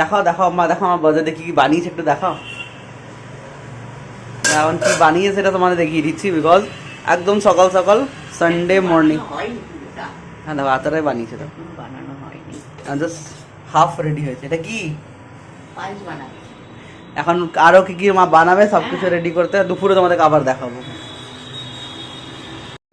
দেখাও দেখাও মা দেখো আমার বাজারে কি কি বানিয়েছে একটু দেখাও। এখন কি বানিয়েছে সেটা তোমাদের দেখিয়ে দিচ্ছি বিকজ একদম সকাল সকাল সানডে মর্নিং হ্যাঁ দেখো আতারাই বানিয়েছে তো। বানানো হয়নি। জাস্ট হাফ রেডি হয়েছে। এটা কি? পায়েস এখন আরও কি কি মা বানাবে সব কিছু রেডি করতে দুপুরে তোমাদেরকে আবার দেখাবো।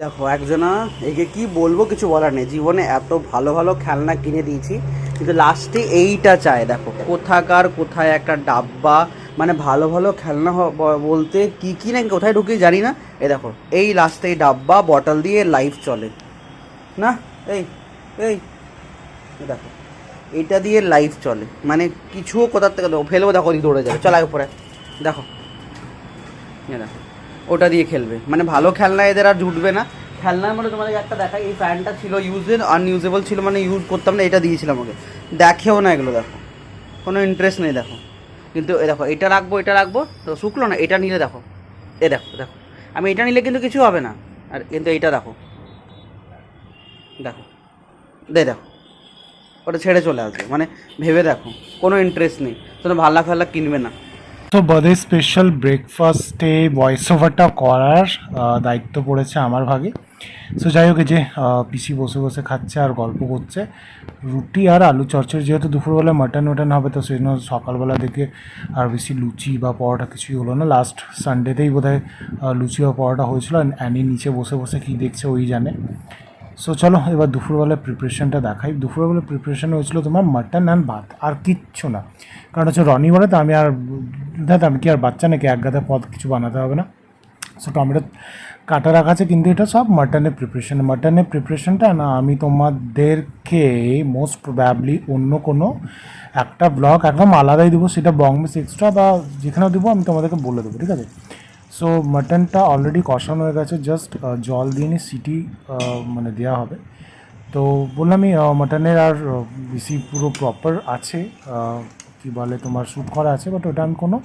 দেখো একজনা একে কি বলব কিছু বলার নেই। জীবনে এত ভালো ভালো খেলনা কিনে দিয়েছি। কিন্তু লাস্টে এইটা চায়, দেখো। কোথাকার, কোথায় একটা ডাব্বা মানে ভালো ভালো খেলনা বলতে কি কি না, কোথায় ঢুকি জানি না। এই দেখো, এই লাস্টে এই ডাব্বা বটল দিয়ে লাইফ চলে। না? এই এই দেখো। এটা দিয়ে লাইফ চলে। মানে কিছুও কোথার থেকে দেখো ফেলব, দেখো দৌড়ে যাবে। চল আগে পরে দেখো। দেখো, ওটা দিয়ে খেলবে। মানে ভালো খেলনা এদের আর জুটবে না। খেলনার মধ্যে তোমাদের একটা দেখাই, এই ফ্যানটা ছিল ইউজের আনইউজেবল ছিল মানে ইউজ করতাম না, এটা দিয়েছিলাম ওকে। দেখেও না এগুলো, দেখো। কোনো ইন্টারেস্ট নেই, দেখো। কিন্তু এ দেখো, এটা রাখব এটা রাখব, তো শুকলো না, এটা নিলে দেখো। এ দেখো দেখো। আমি এটা নিলে কিন্তু কিছু হবে না। আর কিন্তু এইটা দেখো। দেখো। দে দেখো। ওটা ছেড়ে চলে আসবে। মানে ভেবে দেখো, কোনো ইন্টারেস্ট নেই। তোমরা ভাল্লা ফাল্লা কিনবে না। তো বার্থডে স্পেশাল ব্রেকফাস্টে ভয়েস ওভারটা করার দায়িত্ব পড়েছে আমার ভাগে। সো যাই হোক যে পিসি বসে বসে খাচ্ছে আর গল্প করছে। রুটি আর আলু চচ্চড়ি যেহেতু দুপুরবেলা মাটন ওটান হবে, তো সেই জন্য সকালবেলা থেকে আর বেশি লুচি বা পরোটা কিছুই হলো না। লাস্ট সানডেতেই বোধহয় লুচি বা পরোটা হয়েছিল অ্যানি নিচে বসে বসে কী দেখছে ওই জানে। সো চলো এবার দুপুরবেলা প্রিপারেশনটা দেখাই। দুপুরবেলা প্রিপারেশন হয়েছিল তোমার মাটন অ্যান্ড ভাত, আর কিচ্ছু না। কারণ হচ্ছে রনি বলে তো আমি আর, দাদা আমি কি আর বাচ্চা নাকি? এক গাদা পদ কিছু বানাতে হবে না। সো টমেটো কাটা রাখা আছে কিন্তু এটা সব মাটনের প্রিপারেশন মাটনের প্রিপারেশনটা না, আমি তোমাদেরকে মোস্ট প্রবাবলি অন্য কোনো একটা ব্লগ একদম আলাদাই দেবো, সেটা বংমিস এক্সট্রা বা যেখানেও দেবো, আমি তোমাদেরকে বলে দেবো, ঠিক আছে? সো মাটনটা অলরেডি কষানো হয়ে গেছে জাস্ট জল দিয়ে নিয়ে সিটি মানে দেওয়া হবে। তো বললামই মাটনের আর বেশি পুরো প্রপার আছে কি বলে তোমার শ্যুট করা আছে বাট ওটা আমি কোনো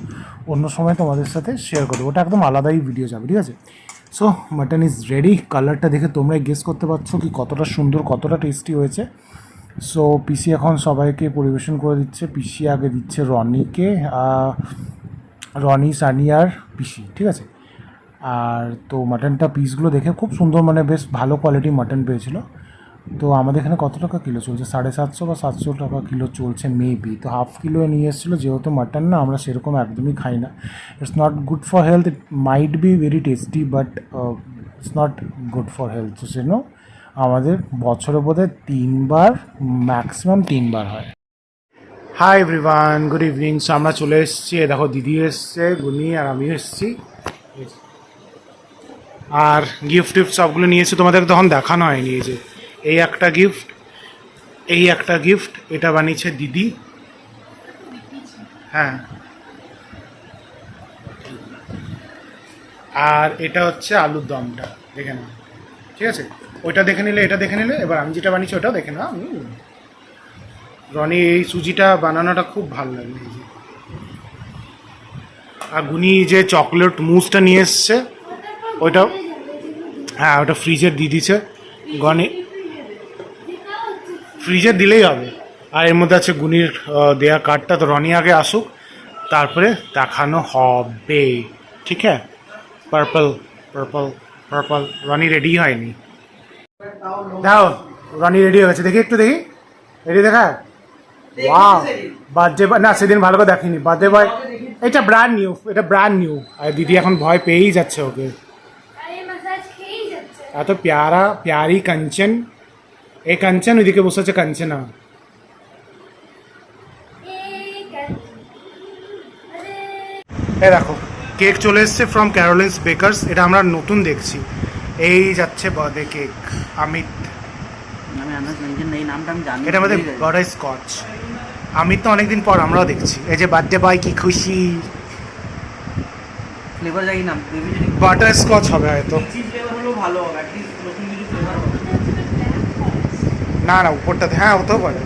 অন্য সময় তোমাদের সাথে শেয়ার করব। ওটা একদম আলাদাই ভিডিও যাবে, ঠিক আছে? সো মাটন ইজ রেডি কালারটা দেখে তোমরাই গেস করতে পারছ কি কতটা সুন্দর, কতটা টেস্টি হয়েছে। সো পিসি এখন সবাইকে পরিবেশন করে দিচ্ছে। পিসি আগে দিচ্ছে রনিকে রনি, সানি আর পিসি ঠিক আছে? আর তো মাটনটা পিসগুলো দেখে খুব সুন্দর মানে বেশ ভালো কোয়ালিটি মাটন পেয়েছিল। তো আমাদের এখানে কত টাকা কিলো চলছে? সাড়ে সাতশো বা সাতশো টাকা কিলো চলছে মেবি তো হাফ কিলো নিয়ে এসেছিল, যেহেতু মাটন না, আমরা সেরকম একদমই খাই না। It's not good for health it might be very tasty but it's not good for health তো সেজন্য আমাদের বছরে বোধহয় তিনবার ম্যাক্সিমাম তিনবার হয়। Hi everyone good evening so আমরা চলে এসেছি। দেখো, দিদি এসছে গুনি আর আমিও এসেছি। আর গিফট টিফট সবগুলো নিয়েছি তোমাদের তখন দেখানো হয়নি যে। এই একটা গিফট এই একটা গিফট এটা বানিয়েছে দিদি। হ্যাঁ। আর এটা হচ্ছে আলুর দমটা, দেখে নাও। ঠিক আছে? ওইটা দেখে নিলে, এটা দেখে নিলে, এবার আমি যেটা বানিয়েছি ওটাও দেখে নাও। রনি, এই সুজিটা বানানোটা খুব ভালো লাগে, এই যে। আর গুনি যে চকলেট মুসটা নিয়ে এসছে ওইটাও হ্যাঁ ওটা ফ্রিজে দিয়ে দিছে গনি ফ্রিজে দিলেই হবে। আর এর মধ্যে আছে গুনির দেয়া কার্ডটা তো রনি আগে আসুক তারপরে দেখানো হবে। ঠিক আছে? Purple purple purple Roni ready হয়নি। দাও রনি রেডি হয়ে গেছে। দেখি একটু দেখি। রেডি দেখা? ওয়াও বার্থডে না সেদিন ভালো করে দেখিনি। বার্থডে বয় এটা ব্র্যান্ড নিউ এটা ব্র্যান্ড নিউ আর দিদি এখন ভয় পেয়েই যাচ্ছে ওকে। এত প্যারা প্যারি কাঞ্চন। এই কাঞ্চন ওইদিকে বসে আছে কাঞ্চনা। এই কেন দেখো কেক চলে এসছে ফ্রম ক্যারোলিন্স বেকার্স এটা আমরা নতুন দেখছি। এই যাচ্ছে বার্থডে কেক অমিত আমি আন্দাজ মেনশন এই নামটা আমি জানি এটা আমাদের বাটার স্কচ অমিত তো অনেকদিন পর আমরাও দেখছি। এই যে বার্থডে বয় কি খুশি। বাটার স্কচ হবে হয়তো। চিজ ফ্লেভার হলেও ভালো হবে অ্যাটলিস্ট নতুন কিছু ফ্লেভার হবে না না উপরটাতে হ্যাঁ হতেও পারে।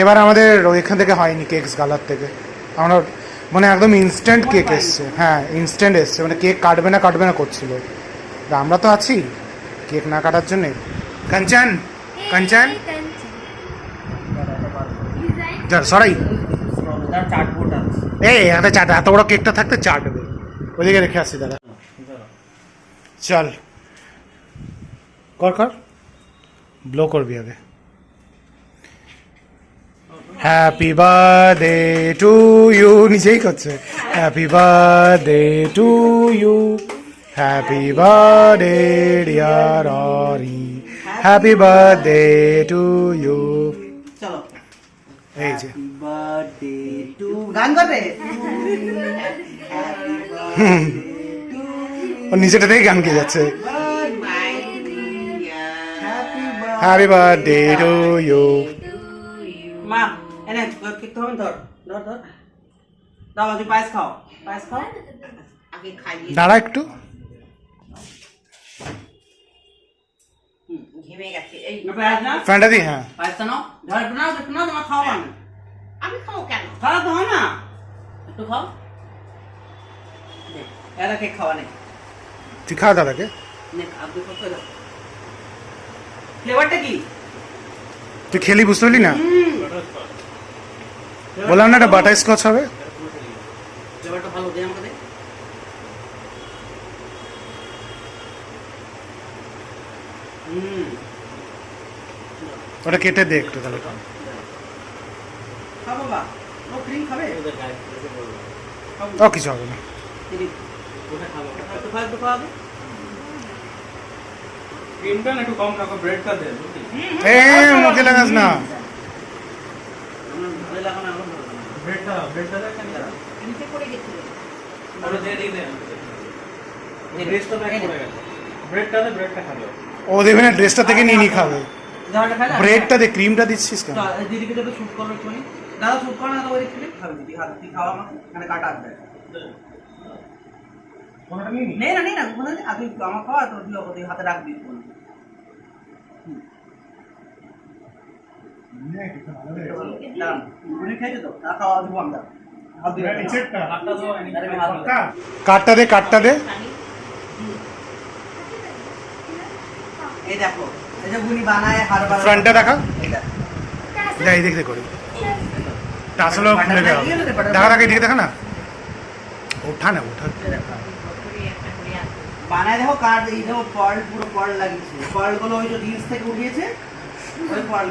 এবার আমাদের ওইখান থেকে হয়নি কেকস গালার থেকে। আমরা মানে একদম ইনস্ট্যান্ট কেক এসছে। হ্যাঁ ইনস্ট্যান্ট এসছে। মানে কেক কাটবে না কাটবে না করছিল। তা আমরা তো আছি কেক না কাটার জন্যে। কাঞ্চন কাঞ্চন। কাঞ্চন। সরাই। এই একটা চাট এত বড় কেকটা থাকতে চাটবে। ওইদিকে রেখে আসছি দাদা চল। কর কর। ব্লো করবি আগে। হ্যাপি বার্থডে টু ইউ নিজেই করছে। Happy birthday to you happy birthday dear Ori happy birthday to you এই যে। ও নিজেটা থেকে গান গেয়ে যাচ্ছে। হ্যাপি বার্থডে টু ইউ মা এনে কেক তো ধর ধর ধর দাও তুই পায়েস খাও পায়েস খাও। আগে খাইয়ে দাঁড়া একটু। হুম, ঘেমে গেছে। এই না পায়েস না। ফ্যানটা দি হ্যাঁ। পায়েসটা নাও। ধর একটু নাও তোমার খাওয়া না। আমি খাব কেন? খাওয়া তো না। একটু খাও। নে, এরা কেক খাওয়া নেই তুই খা দাদাকে। নে আপনি কত ফ্লেভারটা কি? তুই খেলি বুঝতে পারলি না? বললাম না এটা বাটার স্কচ হবে। ফ্লেভারটা ভালো দে আমাকে দে। ওটা কেটে দে একটু তাহলে। ও কিছু হবে না ক্রিম ওটা খাব একটু খাও একটু খাও আগে। ক্রিমটা না একটু কম রাখো ব্রেডটা দে বুঝলি? এ মুখে লাগাস না আমার ভালো লাগা না। আমার ভালো লাগা না। ব্রেডটা ব্রেডটা দেখেন নিচে পড়ে গেছিল ওটা দিয়ে দিয়ে দে এই ড্রেসটা পড়ে গেল ব্রেডটা দে ব্রেডটা খাবে। ও দেবে না ড্রেসটা থেকে নিয়ে নিয়ে খাবে। জামাটা খাই না? ব্রেডটা দে ক্রিমটা দিচ্ছিস কেন? দিদিকে যাবে শুট করো একটুখানি। দাদা শুট করো না তো ওই দিকে খাবে দিদি হাত খাওয়া আমাকে। এখানে কাটা আসবে কোনটা নিয়ে নি আমার খাওয়া তো তুই হাতে রাখবি। ওখানে। দাঁড়ান, উনি খেয়েছে তো তা খাওয়া দিব আমরা হাত দিয়ে রাখবি। কাটটা দে কাঠটা দে। ফ্রন্টটা দেখা। না? ওঠা না, ওঠা। বানায় দেখো কার্ড, এই দেখো পার্ল, পুরো পার্ল লাগিয়েছে। পার্লগুলো ওই যে রিলস থেকে উঠিয়েছে, ওই পার্ল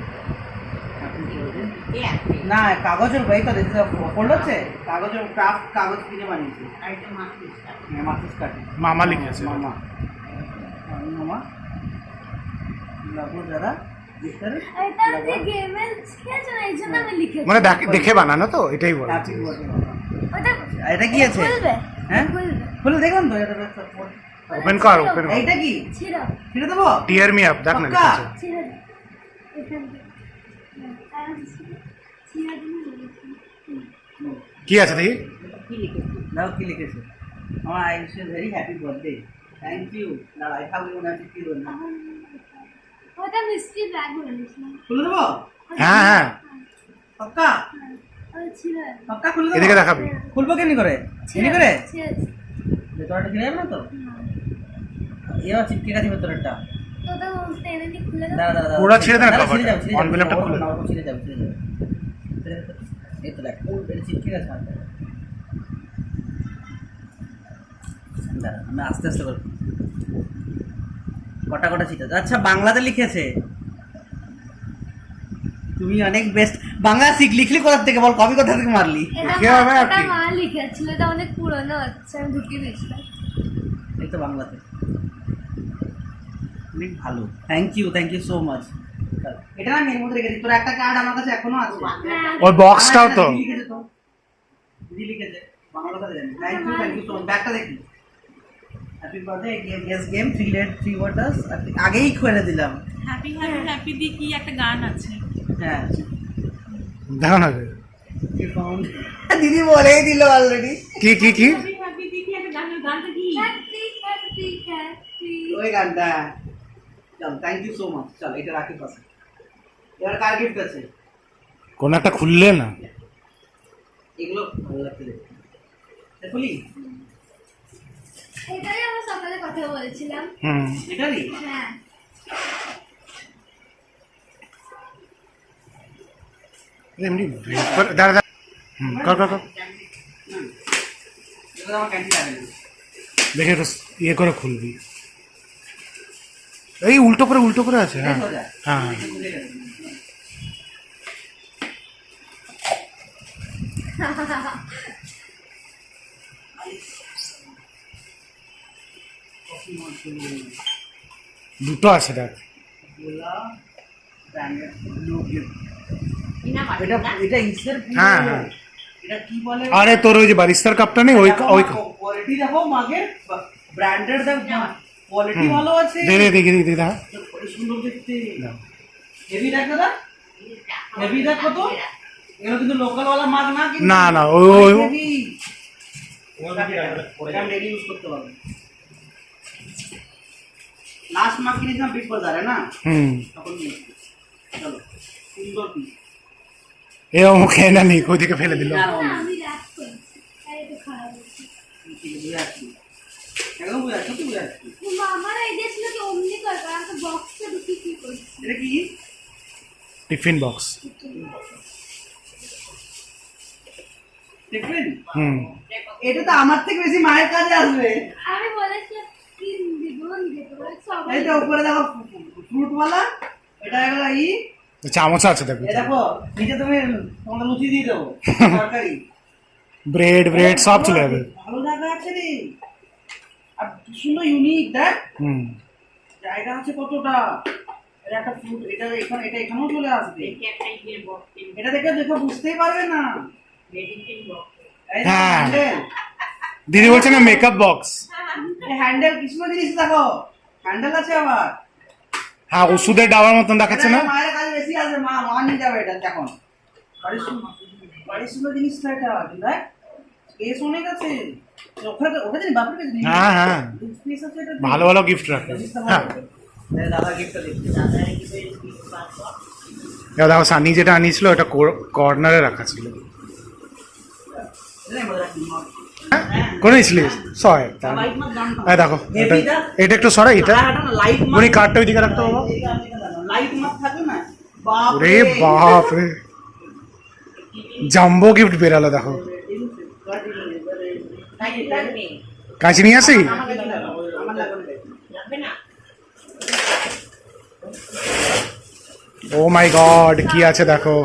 না কাগজের বই তো দেখতে ফোল্ড হচ্ছে? কাগজের ক্রাফট কাগজ কিনে বানিয়েছি। কাটে মামা লিখেছে। মামা। মামা। লাগো দাদা ভিতরে এটা যে গেমের খেয়েছো না এই জন্য আমি লিখেছি। মানে দেখ- দেখে বানানো তো এটাই বলে ওটা এটা কি আছে? হ্যাঁ? খুলে দেখলাম তো এটা ওপেন কর ওপেন এইটা কি? ছিল ছেড়ে দেবো? টিয়ার মি আপ দেখ না পাক্কা? লিখেছে ছিল এখান থেকে হ্যাঁ, আর ছিল ছিল কি আছে দেখি? কি লিখেছি? দাও কি লিখেছে? আমার I wish very happy birthday thank you দাঁড়া এটা আমি মনে আছে কি বলব ওটা মিষ্টি ব্যাগ বলেছিলাম খুলে দেবো? হ্যাঁ হ্যাঁ। পাক্কা? পাক্কা খুলে দেবো? এদিকে দেখাবি। খুলবো কেমনি করে? এমনি করে? ভেতরটা কিনে যাবে না তো? এবার চিপকে গেছে ভেতরেরটা। খুলে ছিঁড়ে ওর খুলে। ছিঁড়ে যাবে, ছিঁড়ে যাবে। ছিঁড়ে যাবে। এই তো দেখ, এটা চিপকে গেছে আমি আস্তে আস্তে করব। কটা কটা ছিটা আচ্ছা বাংলাতে লিখেছে। তুমি অনেক বেস্ট বাংলা শিখ লিখলি কোথা থেকে বল? কবি কোথা থেকে মারলি? এটা কে হবে আর কি? মা লিখেছিল এটা অনেক পুরনো হচ্ছে আমি ঢুকিয়ে দিয়েছিলাম। এই তো বাংলাতে। অনেক ভালো। Thank you thank you so much এটা না আমি মধ্যে রেখে তোর একটা কার্ড আমার কাছে এখনও আছে। হ্যাঁ ওই বক্সটাও তো। দিদি লিখেছে তো। দিদি লিখেছে। বাংলা কথা জানি। Thank you thank you so much ব্যাগটা দেখি। Happy birthday game guess game three let three waters আগেই খুলে দিলাম। হ্যাপি হ্যাপি হ্যাপি দিয়ে কি একটা গান আছে। হ্যাঁ দেখো না দিদি বলেই দিল অলরেডি কি কি কি? হ্যাপি হ্যাপি দেখি একটা গানের গানটা কি? হ্যাপি হ্যাপি হ্যাপি ওই গানটা। চল থ্যাংক ইউ সো মাচ চল এটা রাখি পাশে এবার কার গিফট আছে? কোন একটা খুললে না। এগুলো ভালো লাগছে দেখতে। খুলি? এটাই আমরা সকালে কথা বলছিলাম। হুম। এটারই হ্যাঁ। এমনি দাঁড়া দাঁড়া। হুম কর কর কর। এগুলো আমার ক্যান্টিন লাগে না দেখে ইয়ে করে খুলবি। এই উল্টো করে উল্টো করে আছে হ্যাঁ। হ্যাঁ হ্যাঁ। দুটো আছে দেখ। হ্যাঁ, হ্যাঁ। এটা আরে তোর ওই যে বারিস্তার কাপটা নেই ওই ওই কোয়ালিটি দেখো মাগের ব্র্যান্ডেড দেখো কোয়ালিটি ভালো আছে? দে দে দেখি দেখি দেখা সুন্দর দেখতে। হেভি দেখ দাদা হেভি দেখ কত এগুলো কিন্তু লোকাল ওয়ালা মাগ না কিন্তু না, না, ওই- ওই- ডেলি ইউজ করতে পারবে লাস্ট মাগ কিনেছিলাম বিগ বাজারে না? হুম। তখন চলো সুন্দর খেয়ে না ওইদিকে ফেলে দিল। বুঝে। একদম বুঝে বুঝে। টিফিন বক্স হুম। এটা তো আমার থেকে বেশি মায়ের কাজে আসবে। আমি সবাই উপরে দেখো ফ্রুট ওয়ালা এটা হলো ই। চামচ আছে দেখো। দেখো নিচে তুমি তোমাকে লুচি দিয়ে দেবো তরকারি। ব্রেড ব্রেড সব চলে যাবে। ভালো জায়গা আছে রে। আর সুন্দর ইউনিক দেখ। জায়গা আছে কতটা? এটা একটা ফ্রুট এটা এখানে এটা এখানেও চলে আসবে। এটা দেখে দেখে বুঝতেই পারবে না। হ্যাঁ। হ্যান্ডেল দিদি বলছে না মেকআপ বক্স হ্যান্ডেল কি সুন্দর জিনিস দেখো। হ্যান্ডেল আছে আবার। হ্যাঁ ওষুধের ডাবার মতন দেখাচ্ছে না? মায়ের কাছে বেশি আছে মা মা নিয়ে যাবে এটা এখন বাড়ির জিনিসটা এটা দেখ। অনেক আছে। হ্যাঁ হ্যাঁ। ভালো ভালো গিফট রাখে। হ্যাঁ। দাদা সানি যেটা আনিয়েছিল ওটা কর্নারে রাখা ছিল। হ্যাঁ? করে নিয়েছিলিস সয় হ্যাঁ দেখো এটা এটা একটু সরা এটা লাইট উনি কার্ডটা ওইদিকে রাখতে বাবা রে বাপ রে জাম্বো গিফট বেরালো দেখো। কাঁচি নিয়ে আসি? ও মাই গড কি আছে দেখো।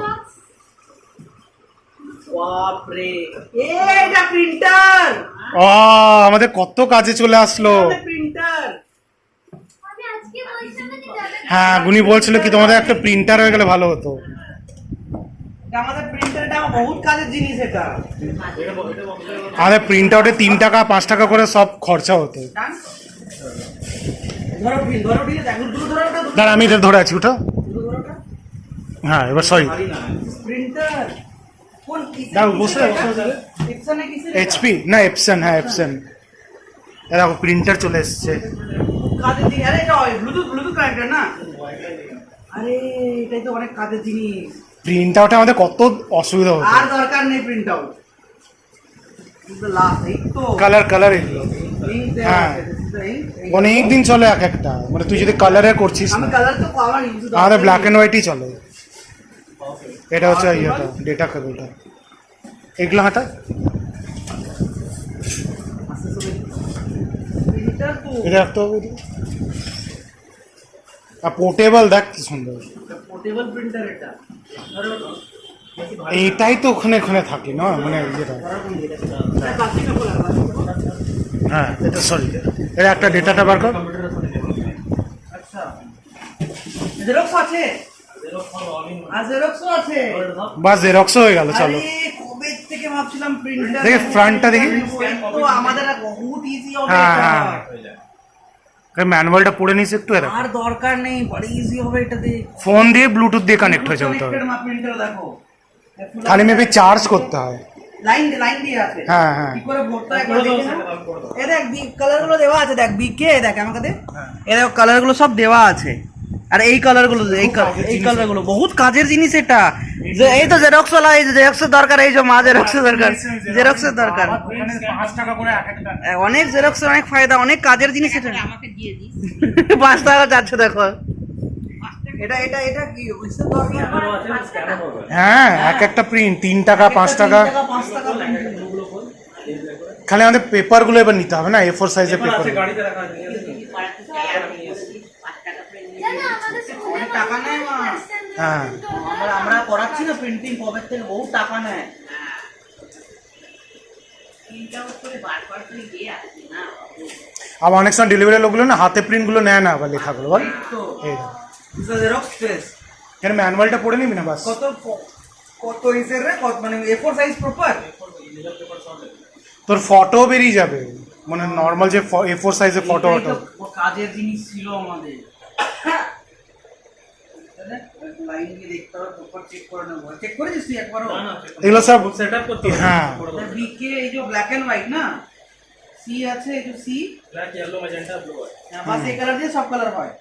আমাদের কত কাজে চলে আসলো। প্রিন্টার আমি আজকে বলছিলাম না যে যাবে হ্যাঁ উনি বলছিল কি তোমাদের একটা প্রিন্টার হয়ে গেলে ভালো হতো। আমাদের প্রিন্ট আউটে তিন টাকা পাঁচ টাকা করে সব খরচা হতো। দাঁড়া আমি এটা ধরে আছি ওটা। হ্যাঁ এবার সরি এইচপি না। এপসন হ্যাঁ এপসন দেখো প্রিন্টার চলে এসছে। আরে ব্লুটুথ ব্লুটুথ কানেক্টর না? আরে এটাই তো অনেক কাজের জিনিস। প্রিন্ট আউটে আমাদের কত অসুবিধা হতো? আর দরকার নেই প্রিন্ট আউট কালার কালার এগুলো হ্যাঁ। অনেক দিন চলে এক একটা। মানে তুই যদি কালারে করছিস আমাদের ব্ল্যাক অ্যান্ড হোয়াইটই চলে। এটা হচ্ছে ইয়েটা ডেটা কেবলটা এগুলো হাঁটা এটা রাখতে হবে আর পোর্টেবল দেখ কি সুন্দর। পোর্টেবল প্রিন্টার এটা। এইটাই তো ওখানে ওখানে থাকে না? মানে খোলা প্লাস্টিক হ্যাঁ এটা সরি এটা একটা ডেটাটা বার কর। আর জেরক্সও হয়ে গেল চলো। দেখি ফ্রন্টটা দেখি। আমাদের হ্যাঁ, হ্যাঁ। ম্যানুয়ালটা পড়ে নিস একটু এরা আর দরকার নেই বড় ইজি হবে এটাতে ফোন দিয়ে ব্লুটুথ দিয়ে কানেক্ট হয়ে যাবে দেখো খালি মেবি চার্জ করতে হয় লাইন লাইন দিয়ে আছে হ্যাঁ, হ্যাঁ। কি করে ভরতে হয় দেখে। এ দেখ বি কালারগুলো দেওয়া আছে দেখ বিকে দেখ আমাকে দে। এ দেখো কালারগুলো সব দেওয়া আছে। আর এই কালারগুলো এই এই কালারগুলো বহুত কাজের জিনিস এটা। যে এই তো জেরক্স ওয়ালা এই জেরক্সের দরকার এই যে মা জেরক্সের দরকার জেরক্সের দরকার। অনেক জেরক্সের অনেক ফায়দা অনেক কাজের জিনিস এটা। আমাকে দিয়ে দিস। পাঁচ টাকা যাচ্ছে দেখো। এটা কি। হ্যাঁ এক একটা প্রিন্ট তিন টাকা পাঁচ টাকা। খালি আমাদের পেপারগুলো এবার নিতে হবে না এ ফোর সাইজের পেপার পেপার আছে, গাড়িতে রাখা আছে, নিয়ে আসো। পাড়াতে যাই আর নিয়ে আসি। পাঁচ টাকা করে নিয়ে জানো আমাদের স্কুলে অনেক টাকা নেয় মা। হ্যাঁ। আমরা আমরা করাচ্ছি না প্রিন্টিং কবে থেকে বহুত টাকা নেয়। আবার অনেক সময় ডেলিভারি লোকগুলো না হাতে প্রিন্টগুলো নেয় না আবার লেখাগুলো বল। কেন ম্যানুয়ালটা পড়ে নিবি না বাস? কত কত ইসের রে? কত মানে এ ফোর সাইজ প্রপার তোর ফটো বেরিয়ে যাবে। মানে নর্মাল যে এ ফোর সাইজের ফটো ওটা কাজের জিনিস ছিল আমাদের। লাইন দিয়ে দেখতে হবে প্রপার চেক করে নেব। চেক করেছিস তুই একবারও? এগুলো সব setup করতে হ্যাঁ। বিকে এই যে ব্ল্যাক এন্ড হোয়াইট না? সি আছে এই যে C Black, yellow, magenta, blue আছে। বাস এই কালার দিয়ে সব কালার হয়।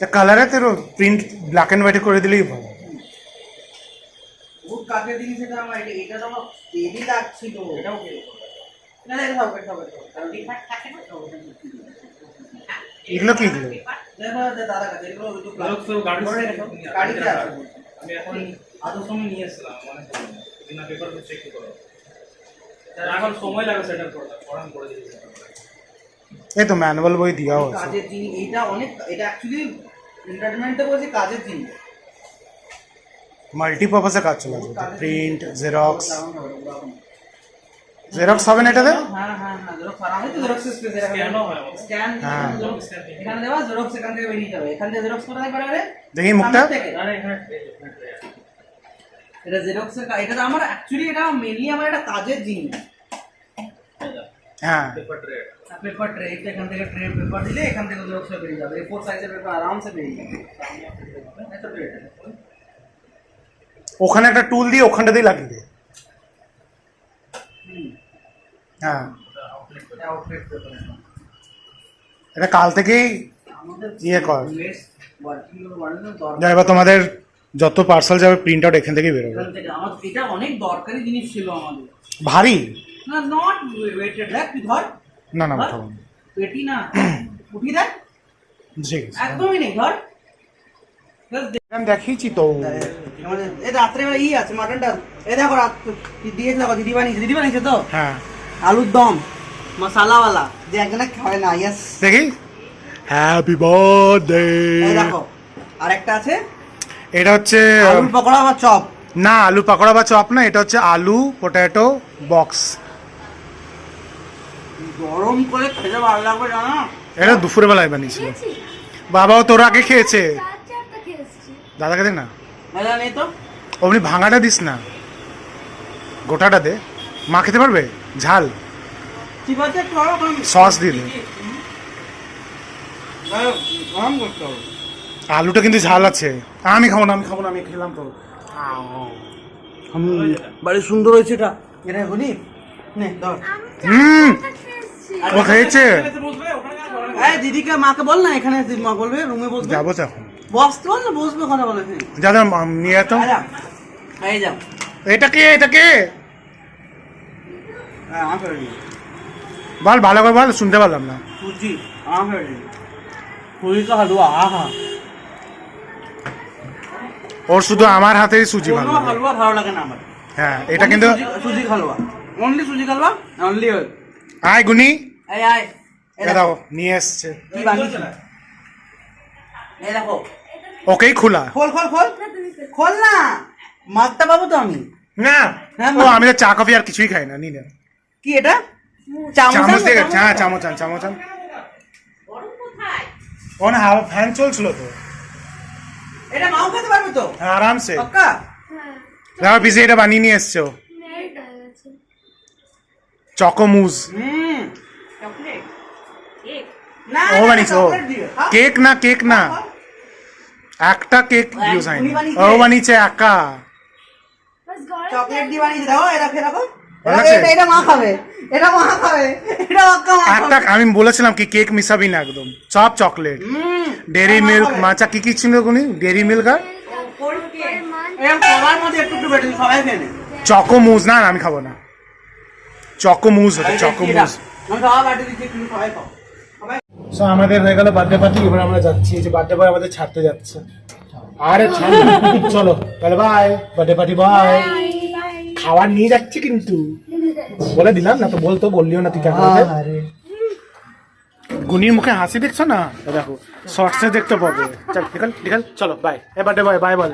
কালারে তোর প্রিন্ট ব্ল্যাক এন্ড হোয়াইটে করে দিলেই ভালো বহুত কাজের জিনিস এটা আমার এটা এটা তো আমার দেরি লাগছিল। এটাও না না এটা সব এটা সব কারণ পেপার থাকে না এগুলো কি এগুলো। আমি এখন আধো সময় নিয়ে এসেছিলাম অনেক পেপার চেক করো এখন সময় লাগে সেটা পড়ান করে দিয়েছি এই তো ম্যানুয়াল বই দেওয়া আছে। কাজের জিনিস এটা অনেক এটা অ্যাকচুয়ালি এন্টারটেনমেন্টে বলছে কাজের জিনিস। মাল্টিপারপাসে কাজ চলে প্রিন্ট জেরক্স জেরক্স হবে না এটাতে? হ্যাঁ হ্যাঁ হ্যাঁ জেরক্স আর আমি তো জেরক্স স্পেস এর হয়। স্ক্যান হ্যাঁ। এখানে দেওয়া জেরক্স এখান থেকে বেরিয়ে যাবে। এখান থেকে জেরক্স কোথায় করে আরে দেখি মুখটা। আরে এখানে এই যে, এখানে tray আছে। এটা জেরক্স এটা তো আমার অ্যাকচুয়ালি এটা মেনলি আমার একটা কাজের জিনিস। হ্যাঁ। পেপার ট্রে এখান থেকে ট্রে পেপার দিলে এখান থেকে জেরক্স বেরিয়ে যাবে। এ4 সাইজের পেপার আরামসে বেরিয়ে যাবে। ওখানে একটা টুল দিয়ে ওখানটা দিয়ে লাগিয়ে দে হুম, হ্যাঁ। এটা কাল থেকেই ইয়ে কর। এবার তোমাদের যত পার্সেল যাবে প্রিন্ট আউট এখান থেকেই বেরোবে। এটা অনেক দরকারি জিনিস ছিল আমাদের। ভারী? না নট ওয়েটেড দেখ তুই ধর। না না উঠাবো। পেটি না। উঠি দেখ। ঠিক আছে। একদমই নেই ধর। আমি দেখিয়েছি তো। এই ই আছে মাটনটা। এই দেখো রাত দিয়েছে দেখো দিদি বানিয়েছে দিদি বানিয়েছে তো। হ্যাঁ। আলুর দম মশালাওয়ালা যে একজনে খায় না ইয়েস দেখি। হ্যাপি বার্থডে এই দেখো আর একটা আছে। এটা হচ্ছে আলুর পকোড়া বা চপ? না আলু পাকোড়া বা চপ না এটা হচ্ছে আলু পটেটো বক্স গরম করে খেতে ভালো লাগবে জানো? এটা দুপুরে বেলায় বানিয়েছিল বাবাও তোর আগে খেয়েছে। দাদাকে দে না। মজা নেই তো। অমনি ভাঙাটা দিস না। গোটাটা দে। মা খেতে পারবে? ঝাল। সস দিয়ে দে। আরও গরম করতে আলুটা কিন্তু ঝাল আছে। আমি খাব না আমি খাব না আমি খেলাম তো। বাড়ি সুন্দর হয়েছে এটা। এটা বলি নে হুম। ও খেয়েছে। এই দিদিকে মাকে বল না এখানে মা বলবে রুমে বসবে। যাব তো এখন বসতে বল না বসবে কথা বলে হ্যাঁ যাদের নিয়ে এই যাও এটা কে এটা কে? হ্যাঁ বল ভালো করে বল শুনতে পারলাম না। সুজি হালুয়া আহা। ওর শুধু আমার হাতেই সুজি ভালো লাগে। হালুয়া ভালো লাগে না আমার। হ্যাঁ এটা কিন্তু সুজি- হালুয়া। অনলি সুজি হালুয়া অনলি আয় গুনি। আয়। এ দাও নিয়ে এসছে। কি বানিয়েছে এই দেখো। ওকেই খোলা। খোল খোল খোল। খোল না। মারতে পাবো তো আমি। না। হ্যাঁ, ও আমি তো চা কফি আর কিছুই খাই না নি না। কি এটা? চামচ। হ্যাঁ চামচ আন চামচ আন। হাওয়া ফ্যান চলছিল তো। এটা মাও খেতে পারবে তো? হ্যাঁ আরামসে। পাক্কা? হ্যাঁ। পিসে এটা বানিয়ে নিয়ে এসছো। Choco mousse. হুম। চকলেট? কেক? না ও বানিয়েছে? কেক না কেক না। একটা কেক ও, ইউজ হয়নি উনি বানিয়েছে? ও বানিয়েছে একা। চকলেট দিয়ে বানিয়েছে খেয়ে ভালো লাগছে? এটা- এটা মা খাবে। এটা মা খাবে। এটা একটা আমি বলেছিলাম কি কেক মিশাবি না একদম। সব চকলেট। ডেরি মিল্ক মাচা কি কি ছিল কোনি ডেরি মিল্ক আর। চকো মুজ না আমি খাব না। চকো মুজ হতো চকো মুজ সো আমাদের হয়ে গেল বার্থডে পার্টি এবার আমরা যাচ্ছি যে বার্থডে বয় আমাদের ছাড়তে যাচ্ছে। আরে ছাড় চলো তাহলে বাই বার্থডে পার্টি বাই খাবার নিয়ে যাচ্ছে কিন্তু। বলে দিলাম না তো বলতো বললিও না তুই কেন গুনির মুখে হাসি দেখছ না? দেখো শর্টসে দেখতে পাবে। চল নিকাল নিকাল চলো বাই এবার বাই বাই বল।